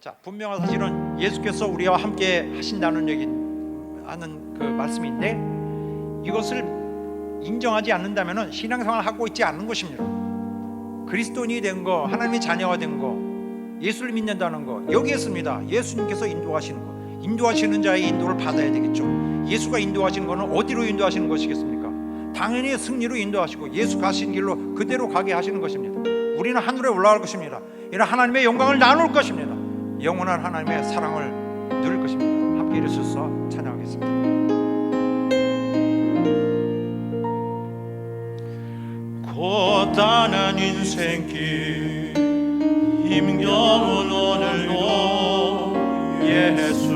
자 분명한 사실은 예수께서 우리와 함께 하신다는 얘기 하는 그 말씀인데 이것을 인정하지 않는다면은 신앙생활 하고 있지 않는 것입니다. 그리스도인이 된 거, 하나님의 자녀가 된 거, 예수를 믿는다는 거 여기에 있습니다. 예수님께서 인도하시는 거, 인도하시는 자의 인도를 받아야 되겠죠. 예수가 인도하시는 거는 어디로 인도하시는 것이겠습니까? 당연히 승리로 인도하시고 예수 가신 길로 그대로 가게 하시는 것입니다. 우리는 하늘에 올라갈 것입니다. 이런 하나님의 영광을 나눌 것입니다. 영원한 하나님의 사랑을 누릴 것입니다. 함께 일어서서 찬양하겠습니다. 고단한 인생길 힘겨운 오늘도 예수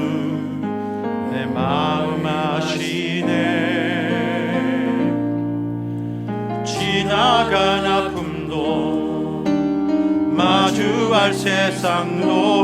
내 마음 아시네 지나간 아픔도 마주할 세상도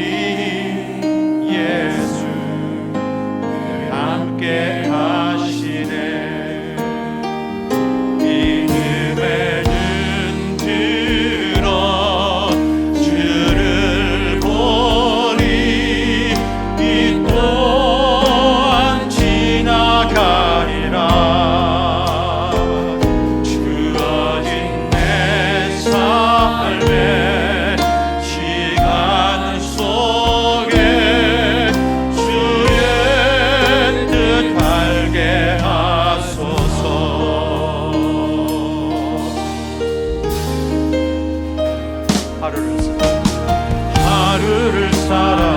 하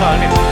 Bảo.